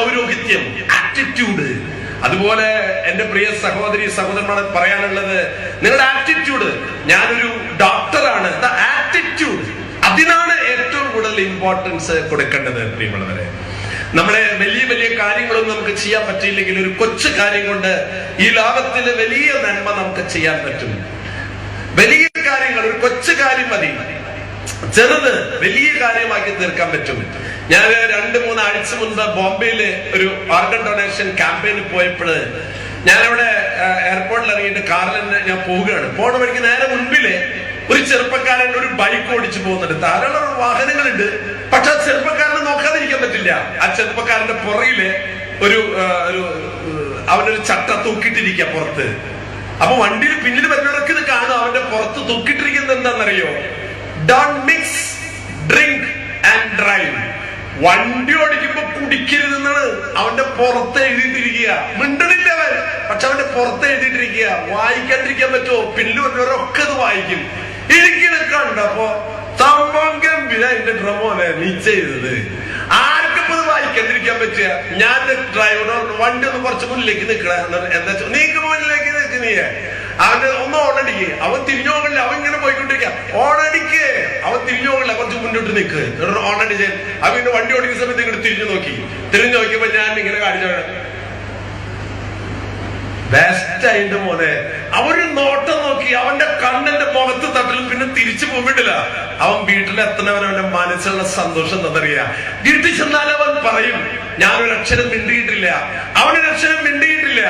പൗരോഹിത്യം ആറ്റിറ്റ്യൂഡ് അതുപോലെ എന്റെ പ്രിയ സഹോദരി സഹോദരന്മാർ പറയാനുള്ളത് നിങ്ങളുടെ ആറ്റിറ്റ്യൂഡ് ഞാനൊരു ഡോക്ടറാണ് ആറ്റിറ്റ്യൂഡ് അതിനാണ് ഏറ്റവും കൂടുതൽ ഇമ്പോർട്ടൻസ് കൊടുക്കേണ്ടത് പ്രിയമുള്ളവരെ. നമ്മളെ വലിയ വലിയ കാര്യങ്ങളൊന്നും നമുക്ക് ചെയ്യാൻ പറ്റിയില്ലെങ്കിൽ ഒരു കൊച്ചു കാര്യം കൊണ്ട് ഈ ലോകത്തിലെ വലിയ നന്മ നമുക്ക് ചെയ്യാൻ പറ്റും. വലിയ കാര്യങ്ങൾ ഒരു കൊച്ചു കാര്യം മതി. ചെറുത് വലിയ കാര്യമാക്കി തീർക്കാൻ പറ്റും. ഞാൻ രണ്ട് മൂന്ന് ആഴ്ച മുൻപ് ബോംബെയിൽ ഒരു ഓർഗൻ ഡൊണേഷൻ ക്യാമ്പയിന് പോയപ്പോൾ ഞാനവിടെ എയർപോർട്ടിൽ ഇറങ്ങിയിട്ട് കാറിൽ തന്നെ ഞാൻ പോവുകയാണ്. പോണ വഴിക്ക് നേരെ മുൻപിൽ ഒരു ചെറുപ്പക്കാരൻ ഒരു ബൈക്ക് ഓടിച്ചു പോകുന്നുണ്ട്. ധാരാളം വാഹനങ്ങളുണ്ട്. പക്ഷെ ആ ചെറുപ്പക്കാരനെ നോക്കാതിരിക്കാൻ പറ്റില്ല. ആ ചെറുപ്പക്കാരന്റെ പുറയിൽ ഒരു ഒരു അവനൊരു ചട്ട തൂക്കിയിട്ടിരിക്കുക പുറത്ത്. അപ്പൊ വണ്ടിയിൽ പിന്നിൽ വരുന്നവരൊക്കെ ഇത് കാണും. അവന്റെ പുറത്ത് തൂക്കിട്ടിരിക്കുന്നത് എന്താണെന്നറിയോ? Don't mix drink and drive വണ്ടി ഓടിക്കുമ്പോ കുടിക്കരുത് എന്നാണ് അവന്റെ പുറത്ത് എഴുതിയിട്ടിരിക്കുക. മിണ്ടണില്ല അവൻ പക്ഷെ അവന്റെ പുറത്ത് എഴുതിയിട്ടിരിക്കുക. വായിക്കാണ്ടിരിക്കാൻ പറ്റുമോ? പിന്നിൽ വരുന്നവരൊക്കെ അത് വായിക്കും. എനിക്കിത് കണ്ടപ്പോ സംഭവം ഗംഭീര എന്റെ ഡ്രമോനെ നീ ചെയ്തത്. ആർക്കും ഇത് വായിക്കാണ്ടിരിക്കാൻ പറ്റുക? ഞാൻ ഡ്രൈവറോട് വണ്ടി ഒന്ന് കുറച്ച് മുന്നിലേക്ക് നിൽക്കണ. എന്താ നീക്ക് മുന്നിലേക്ക് നിൽക്കുന്നേ അവന് ഒന്ന് ഓണടിക്ക് അവൻ തിരിഞ്ഞു പോകണില്ല. അവൻ ഇങ്ങനെ പോയിക്കൊണ്ടിരിക്കുക. തിരിഞ്ഞു മുന്നോട്ട് നിൽക്ക് അടിച്ച് അവ പിന്നെ വണ്ടി ഓടിക്കുന്ന സമയത്ത് ഇങ്ങോട്ട് തിരിഞ്ഞു നോക്കി. തിരിഞ്ഞു നോക്കിയപ്പോ ഞാൻ ഇങ്ങനെ കാണിച്ചാണ് ബെസ്റ്റ് ആയിട്ട് മോനെ അവർ നോട്ടം നോക്കി അവന്റെ കണ്ണന്റെ മുഖത്ത് തട്ടലും പിന്നെ തിരിച്ചു പോവിടില്ല അവൻ വീട്ടിലെത്തണവൻ അവന്റെ മനസ്സിലുള്ള സന്തോഷം എന്താണെന്നറിയാ? വീട്ടിൽ ചെന്നാൽ അവൻ പറയും ഞാനൊരു അക്ഷരം മിണ്ടിയിട്ടില്ല. അവനൊരു അക്ഷരം മിണ്ടിയിട്ടില്ല.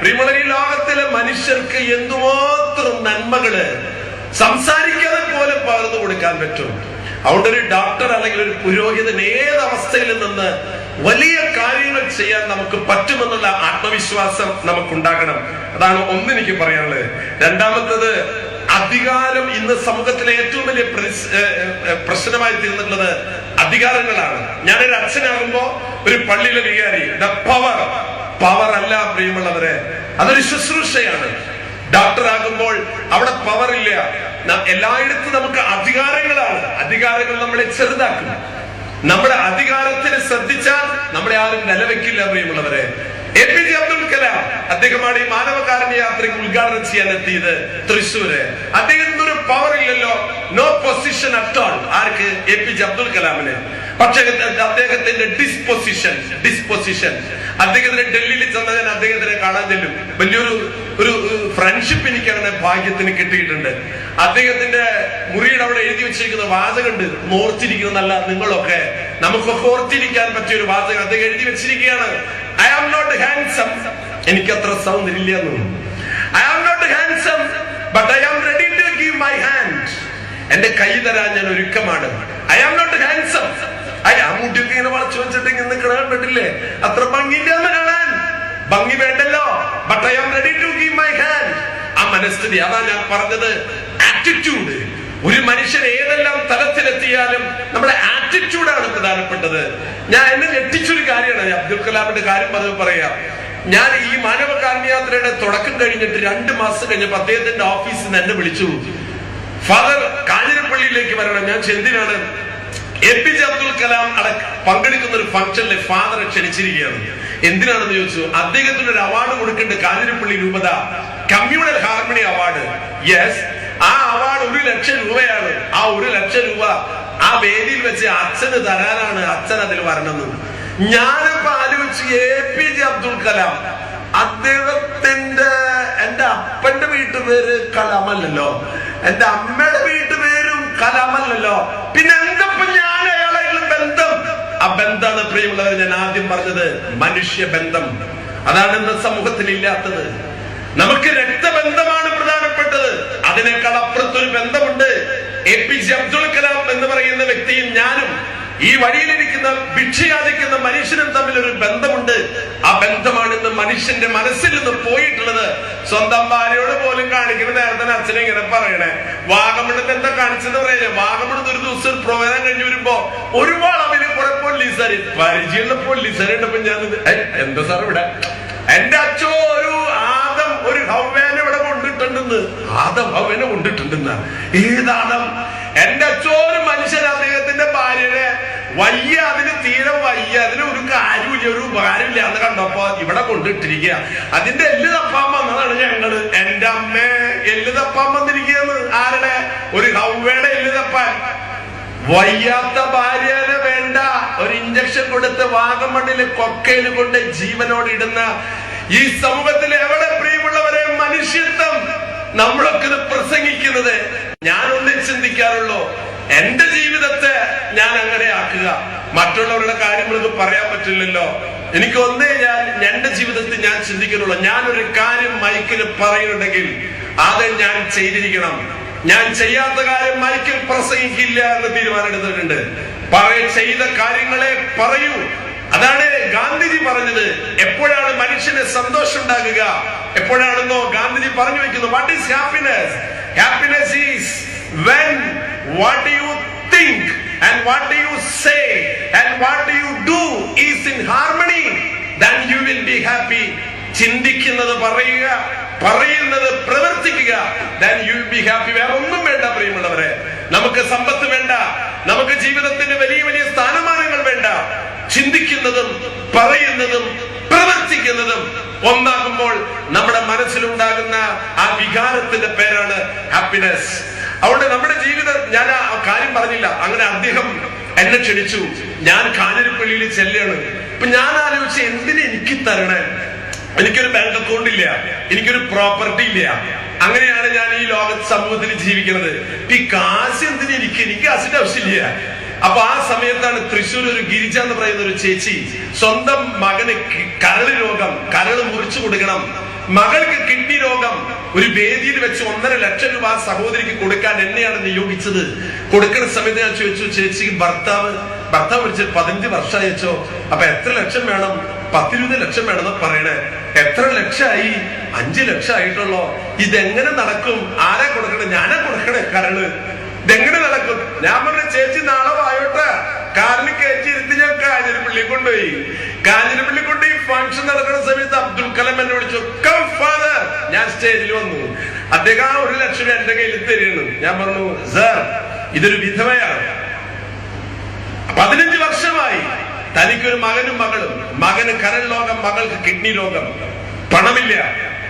പ്രിമളരി ലോകത്തിലെ മനുഷ്യർക്ക് എന്തുമാത്രം നന്മകൾ സംസാരിക്കാതെ പോലെ പകർന്നു കൊടുക്കാൻ പറ്റും. അതുകൊണ്ട് ഒരു ഡോക്ടർ അല്ലെങ്കിൽ ഒരു പുരോഹിതൻ ഏത് അവസ്ഥയിൽ നിന്ന് വലിയ കാര്യങ്ങൾ ചെയ്യാൻ നമുക്ക് പറ്റുമെന്നുള്ള ആത്മവിശ്വാസം നമുക്കുണ്ടാകണം. അതാണ് ഒന്ന് എനിക്ക് പറയാനുള്ളത്. രണ്ടാമത്തത് അധികാരം ഇന്ന് സമൂഹത്തിലെ ഏറ്റവും വലിയ പ്രശ്നമായി തീർന്നിട്ടുള്ളത് അധികാരങ്ങളാണ്. ഞാനൊരു അച്ഛനാകുമ്പോ ഒരു പള്ളിയിലെ വികാരി. ദ പവർ പവർ അല്ല പ്രിയമുള്ളവരെ. അതൊരു ശുശ്രൂഷയാണ്. ഡോക്ടർ ആകുമ്പോൾ അവിടെ പവർ ഇല്ല. എല്ലായിടത്തും നമുക്ക് അധികാരങ്ങളാണ്. അധികാരങ്ങൾ നമ്മളെ ചെറുതാക്കും. നമ്മുടെ അധികാരത്തിന് ശ്രദ്ധിച്ചാൽ നമ്മളെ ആരും നിലവെക്കില്ല പ്രിയമുള്ളവരെ. A P J Abdul Kalam അദ്ദേഹമാണ് ഈ മാനവകാരുണ്യ യാത്രയ്ക്ക് ഉദ്ഘാടനം ചെയ്യാൻ എത്തിയത് തൃശ്ശൂര്. ഒരു പവർ ഇല്ലല്ലോ. നോ പൊസിഷൻ അറ്റ് ഓൾ ആർക്ക്? എ പി ജെ അബ്ദുൽ കലാമിന്. പക്ഷേ അദ്ദേഹത്തിന്റെ ഡിസ്പൊസിഷൻ ഡിസ്പൊസിഷൻ അദ്ദേഹത്തിന് ഡൽഹിയിൽ ചെന്നതിന് അദ്ദേഹത്തിനെ കാണാൻ ചെല്ലും. വലിയൊരു ഒരു ഫ്രണ്ട്ഷിപ്പ് എനിക്ക് അങ്ങനെ ഭാഗ്യത്തിന് കിട്ടിയിട്ടുണ്ട്. അദ്ദേഹത്തിന്റെ മുറിയുടെ അവിടെ എഴുതി വെച്ചിരിക്കുന്ന വാചകമുണ്ട്. ഓർത്തിരിക്കുന്നതല്ല നിങ്ങളൊക്കെ. നമുക്കൊക്കെ ഓർത്തിരിക്കാൻ പറ്റിയ ഒരു വാചകം. അദ്ദേഹം എഴുതി വെച്ചിരിക്കുകയാണ്. ഐ ആം നോട്ട് ഹാൻസം എനിക്ക് അത്ര സൗന്ദര്യമില്ല ഐ ആം എന്റെ കൈ തരാൻ ഞാൻ ഒരുക്കമാണ്. I am not handsome I ഇങ്ങനെ വളച്ചു വെച്ചിട്ട് ഇങ്ങനെ നിൽക്കണ കണ്ടിട്ടില്ലേ? അത്ര ഭംഗിയില്ല കാണാൻ. ഭംഗി വേണ്ടല്ലോ. But I am ready to give my hand ആ മനസ്ഥിതി അതാ ഞാൻ പറഞ്ഞത്. ആറ്റിറ്റ്യൂഡ് ഒരു മനുഷ്യൻ ഏതെല്ലാം തലത്തിലെത്തിയാലും നമ്മുടെ ആറ്റിറ്റ്യൂഡാണ് പ്രധാനപ്പെട്ടത്. ഞാൻ എന്നെ ഞെട്ടിച്ചൊരു കാര്യമാണ്. അബ്ദുൽ കലാമിന്റെ കാര്യം പറഞ്ഞു പറയാം. ഞാൻ ഈ മാനവ മാനവകാരുണ്യാത്രയുടെ തുടക്കം കഴിഞ്ഞിട്ട് രണ്ട് മാസം കഴിഞ്ഞപ്പോ അദ്ദേഹത്തിന്റെ ഓഫീസിൽ നിന്ന് എന്നെ വിളിച്ചു. ഫാദർ കാഞ്ഞിരപ്പള്ളിയിലേക്ക് വരണം. ഞാൻ എന്തിനാണ് A P J Abdul Kalam അടക്ക പങ്കെടുക്കുന്ന ഒരു ഫംഗ്ഷനിലെ ഫാദറെ ക്ഷണിച്ചിരിക്കുകയാണ്. എന്തിനാണെന്ന് ചോദിച്ചു? അദ്ദേഹത്തിന് ഒരു അവാർഡ് കൊടുക്കേണ്ട കാഞ്ഞിരപ്പള്ളി രൂപത കമ്മ്യൂണൽ ഹാർമണി അവാർഡ് യെസ് ആ അവാർഡ് ഒരു ലക്ഷം രൂപയാണ്. ആ ഒരു ലക്ഷം രൂപ ആ വേദിയിൽ വെച്ച് അച്ഛന് തരാനാണ് അച്ഛൻ അതിൽ വരണമെന്ന്. ഞാനിപ്പോ ആലോചിച്ച് A P J Abdul Kalam അദ്ദേഹത്തിന്റെ അപ്പന്റെ വീട്ടുപേര് കലാമല്ലല്ലോ. എന്റെ അമ്മയുടെ വീട്ടുപേരും കലാമല്ലല്ലോ. പിന്നെ എന്തപ്പം ഞാൻ അയാളായിട്ടുള്ള ബന്ധം? ആ ബന്ധമാണ് പ്രിയമുള്ളവർ ഞാൻ ആദ്യം പറഞ്ഞത് മനുഷ്യ ബന്ധം. അതാണ് ഇന്ന് സമൂഹത്തിൽ ഇല്ലാത്തത് നമുക്ക് രക്തബന്ധമാണ് പ്രധാനപ്പെട്ടത്. അതിനേക്കാൾ അപ്പുറത്തൊരു ബന്ധമുണ്ട്. A P J Abdul Kalam എന്ന് പറയുന്ന വ്യക്തിയും ഞാനും ഈ വഴിയിലിരിക്കുന്ന ഭിക്ഷയാചിക്കുന്ന മനുഷ്യനും തമ്മിൽ ഒരു ബന്ധമുണ്ട്. ആ ബന്ധമാണ് ഇന്ന് മനുഷ്യന്റെ മനസ്സിൽ നിന്ന് പോയിട്ടുള്ളത്. സ്വന്തം ഭാര്യയോട് പോലും കാണിക്കുന്ന നേരത്തെ അച്ഛനെ ഇങ്ങനെ പറയണേ. വാഗമണ്ണത്ത് എന്താ കാണിച്ചെന്ന് പറയണേ വാഗമണ്ണത്ത് ഒരു ദിവസം ഒരു കഴിഞ്ഞു വരുമ്പോ ഒരുപാട് അവന് കുറെ പോലീസുകാർ പരിചയമുള്ള പോലീസുകാരുണ്ടപ്പോ ഞാൻ എന്താ സാർ ഇവിടെ? എന്റെ അച്ഛോ കൊണ്ടിട്ടുണ്ടെന്ന് ആദം അവനെ കൊണ്ടിട്ടുണ്ടെന്ന് ഏതാദം? എന്റെ അച്ഛോ മനുഷ്യൻ അദ്ദേഹത്തിന്റെ ഭാര്യനെ വയ്യ അതിന് തീരെ വയ്യ അതിന് ഒരു കാര്യമില്ല ഒരു ഉപകാരമില്ല എന്ന് കണ്ടപ്പോ ഇവിടെ കൊണ്ടിട്ടിരിക്കുക. അതിന്റെ എല്ല് തപ്പാൻ വന്നതാണ് ഞങ്ങൾ. എന്റെ അമ്മ എല്ല് തപ്പാൻ വന്നിരിക്കുന്നത് ആരുടെ? ഒരു ഹൗവയുടെ എല്ല് തപ്പാൻ. വയ്യാത്ത ഭാര്യനെ വേണ്ട. ഒരു ഇഞ്ചക്ഷൻ കൊടുത്ത് വാഗമണ്ണിൽ കൊക്കയിൽ കൊണ്ട് ജീവനോട് ഇടുന്ന ഈ സമൂഹത്തിൽ എവിടെ പ്രിയമുള്ളവരെ മനുഷ്യത്വം നമ്മളൊക്കെ ഇത് പ്രസംഗിക്കുന്നത് ഞാൻ ഒന്നിൽ ചിന്തിക്കാറുള്ളൂ. എന്റെ ജീവിതത്തെ ഞാൻ അങ്ങനെ ആക്കുക. മറ്റുള്ളവരുടെ കാര്യങ്ങൾ പറയാൻ പറ്റില്ലല്ലോ. എനിക്ക് ഒന്നേ ഞാൻ എന്റെ ജീവിതത്തിൽ ഞാൻ ചിന്തിക്കുന്നുള്ളൂ. ഒരു കാര്യം മൈക്കിൽ പറയുന്നുണ്ടെങ്കിൽ അത് ഞാൻ ചെയ്തിരിക്കണം. ഞാൻ ചെയ്യാത്ത കാര്യം മൈക്കിൽ പ്രസംഗിക്കില്ല എന്ന് തീരുമാനമെടുത്തിട്ടുണ്ട് പറയ ചെയ്ത കാര്യങ്ങളെ പറയൂ. അതാണ് ഗാന്ധിജി പറഞ്ഞത്. എപ്പോഴാണ് മനുഷ്യന് സന്തോഷം ഉണ്ടാകുക എപ്പോഴാണെന്നോ ഗാന്ധിജി പറഞ്ഞു വെക്കുന്നു. What is happiness happiness is when what you think and what you say and what you do is in harmony then you will be happy ചിന്തിക്കുന്നത് പറയുക പറയുന്നത് പ്രവർത്തിക്കുക then you will be happy വേറെ ഒന്നും വേണ്ട പ്രിയമുള്ളവരെ നമുക്ക് സമ്പത്ത് വേണ്ട നമുക്ക് ജീവിതത്തിന്റെ വലിയ വലിയ സ്ഥാനമാനങ്ങൾ വേണ്ട ചിന്തിക്കുന്നതും പറയുന്നതും പ്രവർത്തിക്കുന്നതും ഒന്നാകുമ്പോൾ നമ്മുടെ മനസ്സിലുണ്ടാകുന്ന ആ വികാരത്തിന്റെ പേരാണ് ഹാപ്പിനെസ് അതുകൊണ്ട് നമ്മുടെ ജീവിതം ഞാൻ ആ കാര്യം പറഞ്ഞില്ല. അങ്ങനെ അദ്ദേഹം എന്നെ ക്ഷണിച്ചു. ഞാൻ കാഞ്ഞിരപ്പള്ളിയിൽ ചെല്ലാണ് ഇപ്പൊ ഞാൻ ആലോചിച്ച് എന്തിനു എനിക്ക് തരണേ? എനിക്കൊരു ബാങ്ക് അക്കൗണ്ട് ഇല്ല. എനിക്കൊരു പ്രോപ്പർട്ടി ഇല്ല. അങ്ങനെയാണ് ഞാൻ ഈ ലോക സമൂഹത്തിൽ ജീവിക്കുന്നത്. ഈ കാശ് എന്തിനു എനിക്ക്? എനിക്ക് കാശിന്റെ ആവശ്യമില്ല. അപ്പൊ ആ സമയത്താണ് തൃശ്ശൂർ ഒരു ഗിരിജ എന്ന് പറയുന്ന ഒരു ചേച്ചി സ്വന്തം മകന് കരൾ രോഗം കരൾ മുറിച്ചു കൊടുക്കണം. മകൾക്ക് കിഡ്നി രോഗം ഒരു വേദിയിൽ വെച്ച് ഒന്നര ലക്ഷം രൂപ സഹോദരിക്ക് കൊടുക്കാൻ എന്നെയാണ് നിയോഗിച്ചത്. കൊടുക്കുന്ന സമയത്ത് ഞാൻ ചോദിച്ചു ചേച്ചി ഭർത്താവ് ഭർത്താവ് വിളിച്ച് പതിനഞ്ച് വർഷം അയച്ചോ അപ്പൊ എത്ര ലക്ഷം വേണം? പത്തിരുപത് ലക്ഷം വേണമെന്ന് പറയണേ. എത്ര ലക്ഷമായി അഞ്ചു ലക്ഷം ആയിട്ടുള്ളോ ഇതെങ്ങനെ നടക്കും? ആരാ കൊടുക്കണേ? ഞാനാ കൊടുക്കണേ കരൾ. ഇതെങ്ങനെ ഞാൻ പറഞ്ഞു ചേച്ചി നാളെ വായോട്ടെ. കാറിന് കയറ്റി ഇരുത്തി ഞാൻ കാഞ്ഞിരപ്പള്ളി കൊണ്ടുപോയി. കാഞ്ഞിരപ്പള്ളി കൊണ്ടുപോയി ഫംഗ്ഷൻ നടക്കുന്ന സമയത്ത് അബ്ദുൽ കലാം എന്നെ വിളിച്ചു കം ഫാദർ ഞാൻ സ്റ്റേജിൽ വന്നു. അദ്ദേഹം ഒരു ലക്ഷം എന്റെ കയ്യിൽ തരുന്നു ഞാൻ പറഞ്ഞു സർ ഇതൊരു വിധവയാണ്. പതിനഞ്ച് വർഷമായി തനിക്കൊരു മകനും മകളും. മകന് കരൾ രോഗം മകൾക്ക് കിഡ്നി രോഗം. പണമില്ല.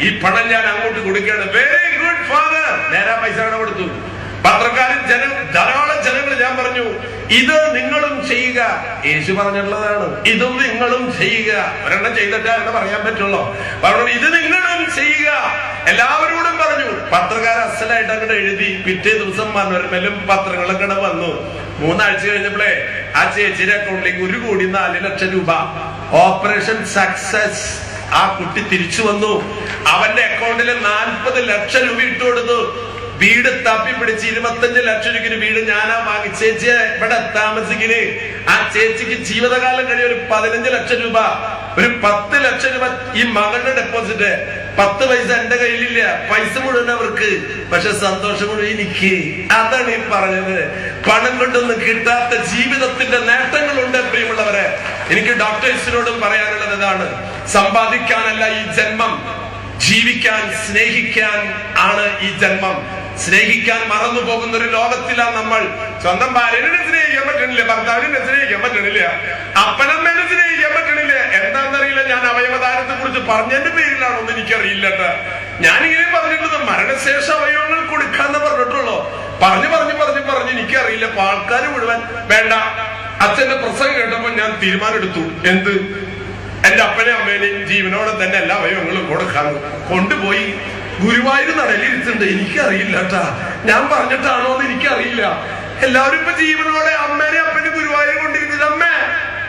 ഈ പണം ഞാൻ അങ്ങോട്ട് കൊടുക്കുകയാണ്. വെരി ഗുഡ് ഫാദർ നേരാ പൈസ കൊടുത്തു. പത്രക്കാരൻ ജന ധാരാളം ജനങ്ങൾ ഞാൻ പറഞ്ഞു ഇത് നിങ്ങളും ചെയ്യുക. യേശു പറഞ്ഞിട്ടുള്ളതാണ് ഇതും നിങ്ങളും ചെയ്യുക. ഒരെണ്ണം ചെയ്തിട്ടാ എന്ന് പറയാൻ പറ്റുള്ളൂ. പറഞ്ഞു ഇത് നിങ്ങളും ചെയ്യുക. എല്ലാവരോടും പറഞ്ഞു. പത്രക്കാർ അസലായിട്ട് അങ്ങോട്ട് എഴുതി പിറ്റേ ദിവസം മനോരമയിലും പത്രങ്ങളൊക്കെ വന്നു. മൂന്നാഴ്ച കഴിഞ്ഞപ്പോഴേ ആ ചേച്ചിയുടെ അക്കൗണ്ടിലേക്ക് ഒരു കോടി നാല് ലക്ഷം രൂപ. Operation success. ആ കുട്ടി തിരിച്ചു വന്നു. അവന്റെ അക്കൗണ്ടിൽ നാൽപ്പത് ലക്ഷം രൂപ ഇട്ടു കൊടുത്തു വീട് തപ്പി പിടിച്ച് ഇരുപത്തഞ്ച് ലക്ഷം രൂപയ്ക്ക് വീട് ഞാനാ വാങ്ങി. ചേച്ചിയെ ഇവിടെ താമസിക്കണ്. ആ ചേച്ചിക്ക് ജീവിതകാലം കഴിയ ഒരു പതിനഞ്ച് ലക്ഷം രൂപ. ഒരു പത്ത് ലക്ഷം രൂപ ഈ മകളുടെ ഡെപ്പോസിറ്റ് പത്ത് പൈസ എന്റെ കയ്യിലില്ല. പൈസ മുഴുവൻ അവർക്ക്. പക്ഷെ സന്തോഷം മുഴുവൻ എനിക്ക്. അതാണ് ഈ പറഞ്ഞത്. പണം കൊണ്ടൊന്നും കിട്ടാത്ത ജീവിതത്തിന്റെ നേട്ടങ്ങളുണ്ട് പ്രിയമുള്ളവരെ. എനിക്ക് ഡോക്ടേഴ്സിനോടും പറയാനുള്ളത് ഇതാണ്. സമ്പാദിക്കാനല്ല ഈ ജന്മം. ജീവിക്കാൻ സ്നേഹിക്കാൻ ആണ് ഈ ജന്മം. സ്നേഹിക്കാൻ മറന്നു പോകുന്ന ഒരു ലോകത്തിലാണ് നമ്മൾ. സ്വന്തം ഭാര്യനെ സ്നേഹിക്കാൻ പറ്റണില്ല ഭർത്താവിനെ സ്നേഹിക്കാൻ പറ്റണില്ല അപ്പനമ്മേനെ സ്നേഹിക്കാൻ പറ്റണില്ല. എന്താണെന്നറിയില്ല ഞാൻ അവയവദാനത്തെ കുറിച്ച് പറഞ്ഞതിന്റെ പേരിലാണോന്ന് എനിക്കറിയില്ല. ഞാനിങ്ങനെ പറഞ്ഞിട്ടുള്ളത് മരണശേഷം അവയവങ്ങൾ കൊടുക്കാന്ന് പറഞ്ഞിട്ടുള്ളൂ. പറഞ്ഞു പറഞ്ഞു പറഞ്ഞു പറഞ്ഞു എനിക്കറിയില്ല. അപ്പൊ ആൾക്കാർ മുഴുവൻ വേണ്ട. അച്ഛന്റെ പ്രസംഗം കേട്ടപ്പോ ഞാൻ തീരുമാനമെടുത്തു. എന്ത്? എന്റെ അപ്പനെയും അമ്മേനെയും ജീവനോടെ തന്നെ എല്ലാ അവയവങ്ങളും കൊടുക്കാൻ കൊണ്ടുപോയി. ഗുരുവായൂർ നടലിരുത്തുണ്ട് എനിക്കറിയില്ല കേട്ടാ ഞാൻ പറഞ്ഞിട്ടാണോ എന്ന് എനിക്കറിയില്ല. എല്ലാവരും ഇപ്പൊ ജീവനോടെ അമ്മേനെ അപ്പനെ ഗുരുവായൂർ കൊണ്ടിരിക്കുന്നത് അമ്മേ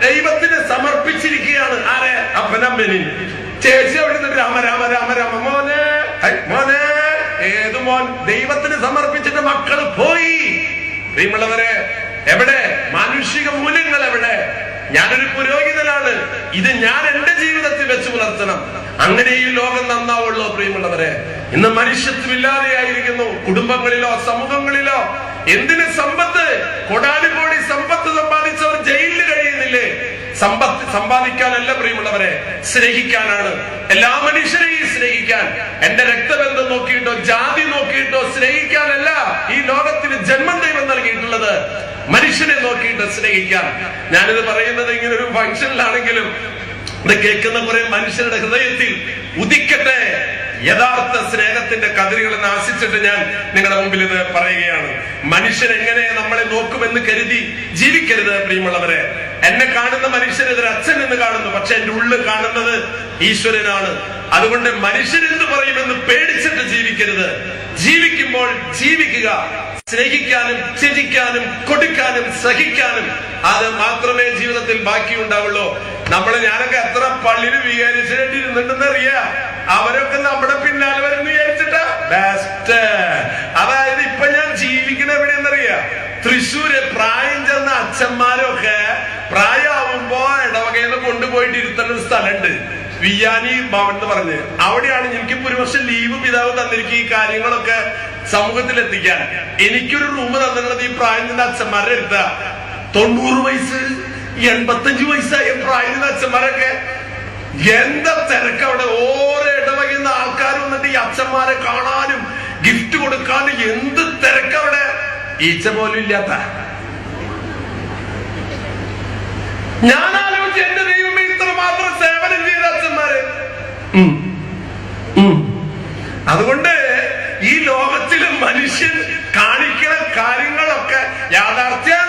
ദൈവത്തിന് സമർപ്പിച്ചിരിക്കുകയാണ്. ആരെ? അപ്പനമ്മേനെ ചേച്ചി അവിടെ നിന്ന് രാമ രാമ രാമ രാമ. മോനെ മോനെ. ഏത് മോൻ? ദൈവത്തിന് സമർപ്പിച്ചിട്ട് മക്കൾ പോയി. പ്രിയമുള്ളവരെ എവിടെ? മാനുഷിക മൂല്യങ്ങൾ എവിടെ? ഞാനൊരു പുരോഹിതനാണ്. ഇത് ഞാൻ എന്റെ ജീവിതത്തിൽ വെച്ച് പുലർത്തണം. അങ്ങനെ ഈ ലോകം നന്നാവുള്ളൂ പ്രിയമുള്ളവരെ. ഇന്ന് മനുഷ്യത്വമില്ലാതെയായിരിക്കുന്നു കുടുംബങ്ങളിലോ സമൂഹങ്ങളിലോ എന്തിന് സമ്പത്ത്? കൊടാലി കോടി സമ്പത്ത് സമ്പാദിച്ചവർ ജയിലിൽ കഴിയുന്നില്ലേ? സമ്പത്ത് സമ്പാദിക്കാനല്ല പ്രിയമുള്ളവരെ. സ്നേഹിക്കാനാണ്. എല്ലാ മനുഷ്യരെയും സ്നേഹിക്കാൻ. എന്റെ രക്തബന്ധം നോക്കിയിട്ടോ ജാതി നോക്കിയിട്ടോ സ്നേഹിക്കാനല്ല ഈ ലോകത്തിന് ജന്മം ദൈവം നൽകിയിട്ടുള്ളത് മനുഷ്യനെ നോക്കിയിട്ട് സ്നേഹിക്കാം. ഞാനിത് പറയുന്നത് ഇങ്ങനെ ഒരു ഫംഗ്ഷനിലാണെങ്കിലും ഇത് കേൾക്കുന്ന കുറെ മനുഷ്യരുടെ ഹൃദയത്തിൽ ഉദിക്കട്ടെ. യഥാർത്ഥ സ്നേഹത്തിന്റെ കതിരുകൾ എന്ന് ആശിച്ചിട്ട് ഞാൻ നിങ്ങളുടെ മുമ്പിൽ ഇത് പറയുകയാണ്. മനുഷ്യൻ എങ്ങനെ നമ്മളെ നോക്കുമെന്ന് കരുതി ജീവിക്കരുത് പ്രിയമുള്ളവരെ. എന്നെ കാണുന്ന മനുഷ്യൻ ഇതൊരു അച്ഛൻ എന്ന് കാണുന്നു പക്ഷെ എന്റെ ഉള്ളിൽ കാണുന്നത് ഈശ്വരനാണ്. അതുകൊണ്ട് മനുഷ്യൻ എന്ത് പറയുമെന്ന് പേടിച്ചിട്ട് ജീവിക്കരുത്. ജീവിക്കുമ്പോൾ ജീവിക്കുക സ്നേഹിക്കാനും ത്യജിക്കാനും കൊടുക്കാനും സഹിക്കാനും അത് മാത്രമേ ജീവിതത്തിൽ ബാക്കിയുണ്ടാവുള്ളൂ. നമ്മൾ ഞാനൊക്കെ എത്ര പള്ളിയിൽ വിചാരിച്ചിട്ടുണ്ടെന്ന് അറിയാ അവരൊക്കെ നമ്മുടെ പിന്നാലെ വരും വിചാരിച്ചിട്ടാ? ബെസ്റ്റ് അതായത് ഇപ്പൊ ഞാൻ ജീവിക്കണ എവിടെയെന്നറിയാ? തൃശ്ശൂര് പ്രായം ചെന്ന അച്ഛന്മാരൊക്കെ പ്രായമാവുമ്പോ ഇടവകയിൽ കൊണ്ടുപോയിട്ട് ഇരുത്തേണ്ട ഒരു സ്ഥലമുണ്ട്. വിയാനി ഭവൻ എന്ന് പറഞ്ഞ്. അവിടെയാണ് എനിക്ക് ഒരു വർഷം ലീവ് പിതാവ് തന്നിരിക്കും ഈ കാര്യങ്ങളൊക്കെ സമൂഹത്തിൽ എത്തിക്കാൻ എനിക്കൊരു റൂം തന്നിട്ടുള്ളത് ഈ പ്രായം അച്ഛന്മാരെ അടുത്ത. തൊണ്ണൂറ് വയസ്സ് എൺപത്തഞ്ച് വയസ്സായ പ്രായം ചെന്ന അച്ഛന്മാരൊക്കെ. എന്താ തിരക്ക് അവിടെ? ഓരോ ഇടവകുന്ന ആൾക്കാർ വന്നിട്ട് ഈ അച്ഛന്മാരെ കാണാനും ഗിഫ്റ്റ് കൊടുക്കാനും എന്ത് തിരക്ക് അവിടെ? ഈച്ച പോലും ഇല്ലാത്ത. ഞാൻ അതുകൊണ്ട് ഈ ലോകത്തിലെ മനുഷ്യൻ കാണിക്കുന്ന കാര്യങ്ങളൊക്കെ യാഥാർത്ഥ്യമാണ്.